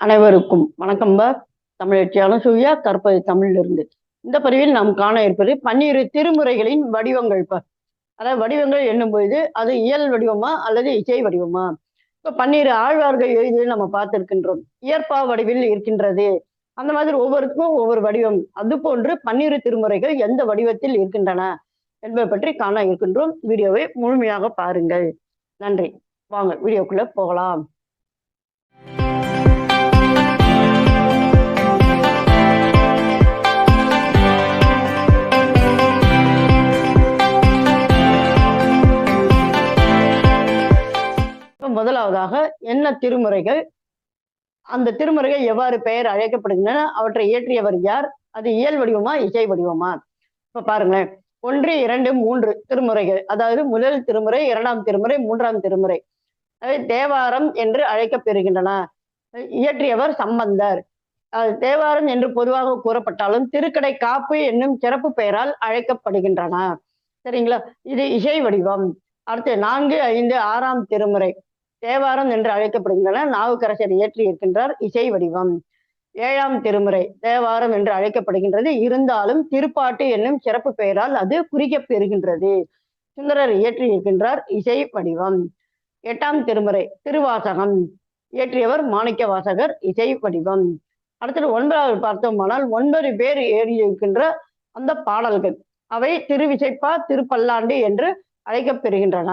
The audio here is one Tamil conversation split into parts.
அனைவருக்கும் வணக்கம் பா. தமிழச்சி அனசூயா கற்பது தமிழிலிருந்து. இந்த பதிவில் நாம் காண இருப்பது பன்னிரு திருமுறைகளின் வடிவங்கள் பா. அதாவது வடிவங்கள் என்னும் பொழுது அது இயல் வடிவமா அல்லது இசை வடிவமா? இப்ப பன்னிரு ஆழ்வார்கள் எழுதி நம்ம பார்த்திருக்கின்றோம். இயற்பா வடிவில் இருக்கின்றது. அந்த மாதிரி ஒவ்வொருக்கும் ஒவ்வொரு வடிவம். அது போன்று பன்னிரு திருமுறைகள் எந்த வடிவத்தில் இருக்கின்றன என்பதை பற்றி காண இருக்கின்றோம். வீடியோவை முழுமையாக பாருங்கள். நன்றி. வாங்க வீடியோக்குள்ள போகலாம். முதலாவதாக என்ன திருமுறைகள்? அந்த திருமுறைகள் எவ்வாறு பெயர் அழைக்கப்படுகின்றன? அவற்றை இயற்றியவர் யார்? அது இயல் வடிவமா இசை வடிவமா? இப்ப பாருங்களேன். ஒன்று இரண்டு மூன்று திருமுறைகள். அதாவது முதல் திருமுறை இரண்டாம் திருமுறை மூன்றாம் திருமுறை. அவை தேவாரம் என்று அழைக்கப்பெறுகின்றன. இயற்றியவர் சம்பந்தர். தேவாரம் என்று பொதுவாக கூறப்பட்டாலும் திருக்கடை காப்பு என்னும் சிறப்பு பெயரால் அழைக்கப்படுகின்றன. சரிங்களா? இது இசை வடிவம். அடுத்து நான்கு ஐந்து ஆறாம் திருமுறை. தேவாரம் என்று அழைக்கப்படுகின்றன. நாவுக்கரசர் இயற்றி இருக்கின்றார் இசை வடிவம். ஏழாம் திருமுறை தேவாரம் என்று அழைக்கப்படுகின்றது. இருந்தாலும் திருப்பாட்டு என்னும் சிறப்பு பெயரால் அது குறிக்கப்பெறுகின்றது சுந்தரர் இயற்றி இருக்கின்றார் இசை வடிவம். எட்டாம் திருமுறை திருவாசகம். இயற்றியவர் மாணிக்க வாசகர் இசை வடிவம். அடுத்தது ஒன்பதாவது பார்த்தோமானால் ஒன்பது பேர் ஏறியிருக்கின்ற அந்த பாடல்கள். அவை திருவிசைப்பா திருப்பல்லாண்டு என்று அழைக்கப்பெறுகின்றன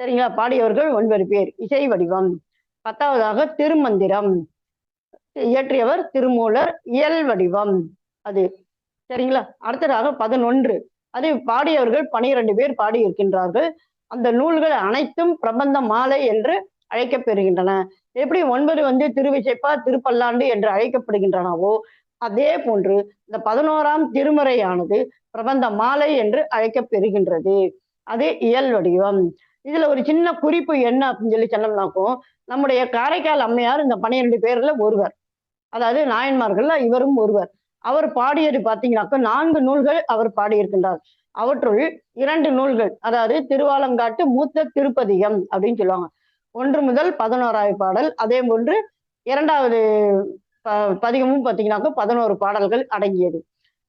சரிங்களா? பாடியவர்கள் ஒன்பது பேர். இசை வடிவம். பத்தாவதாக திருமந்திரம். இயற்றியவர் திருமூலர். இயல் வடிவம். அது. சரிங்களா? அடுத்ததாக பதினொன்று. அது பாடியவர்கள் பனிரெண்டு பேர் பாடியிருக்கின்றார்கள். அந்த நூல்கள் அனைத்தும் பிரபந்த மாலை என்று அழைக்கப்பெறுகின்றன. எப்படி ஒன்பது வந்து திருவிசைப்பா திருப்பல்லாண்டு என்று அழைக்கப்படுகின்றனவோ அதே போன்று இந்த பதினோராம் திருமுறையானது பிரபந்த மாலை என்று அழைக்கப்பெறுகின்றது. அது இயல் வடிவம். இதுல ஒரு சின்ன குறிப்பு என்ன அப்படின்னு சொல்லி சொன்னோம்னாக்கும் நம்முடைய காரைக்கால் அம்மையார் இந்த பன்னிரெண்டு பேர்ல ஒருவர். அதாவது நாயன்மார்கள்ல இவரும் ஒருவர். அவர் பாடியது பார்த்தீங்கன்னாக்க நான்கு நூல்கள் அவர் பாடியிருக்கின்றார். அவற்றுள் இரண்டு நூல்கள் அதாவது திருவாலங்காட்டு மூத்த திருப்பதிகம் அப்படின்னு சொல்லுவாங்க. ஒன்று முதல் பதினோராவது பாடல் அதே போன்று இரண்டாவது ப பதிகமும் பார்த்தீங்கன்னாக்க பதினோரு பாடல்கள் அடங்கியது.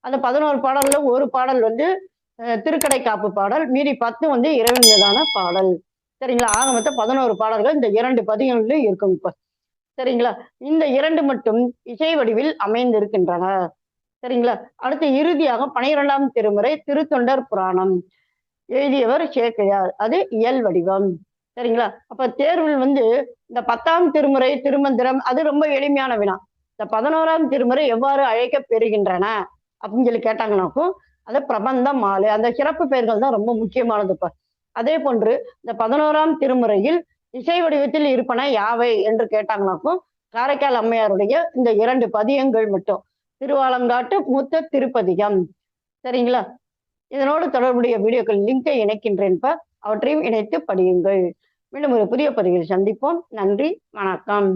அந்த பதினோரு பாடல்ல ஒரு பாடல் வந்து திருக்கடை காப்பு பாடல் மீதி பத்து வந்து இறைவன் மீதான பாடல். சரிங்களா? ஆக மொத்தம் பதினோரு பாடல்கள் இந்த இரண்டு பதிகங்களிலும் இருக்கும். இப்ப சரிங்களா? இந்த இரண்டு மட்டும் இசை வடிவில் அமைந்திருக்கின்றன. சரிங்களா? அடுத்து இறுதியாக பனிரெண்டாம் திருமுறை திருத்தொண்டர் புராணம். எழுதியவர் சேக்கையார். அது இயல் வடிவம். சரிங்களா? அப்ப தேர்வில் வந்து இந்த பத்தாம் திருமுறை திருமந்திரம் அது ரொம்ப எளிமையான வினா. இந்த பதினோராம் திருமுறை எவ்வாறு அழைக்க பெறுகின்றன அப்படின்னு சொல்லி கேட்டாங்கனாக்கும் அது பிரபந்தம் மாலை அந்த சிறப்பு பெயர்கள் தான் ரொம்ப முக்கியமானது இப்ப. அதே போன்று இந்த பதினோராம் திருமுறையில் இசை வடிவத்தில் இருப்பன யாவை என்று கேட்டாங்கனாக்கும் காரைக்கால் அம்மையாருடைய இந்த இரண்டு பதியங்கள் மட்டும். திருவாலங்காட்டு மூத்த திருப்பதிகம். சரிங்களா? இதனோடு தொடர்புடைய வீடியோக்கள் லிங்கை இணைக்கின்றேன்ப அவற்றையும் இணைத்து படியுங்கள். மீண்டும் ஒரு புதிய பதிவில் சந்திப்போம். நன்றி வணக்கம்.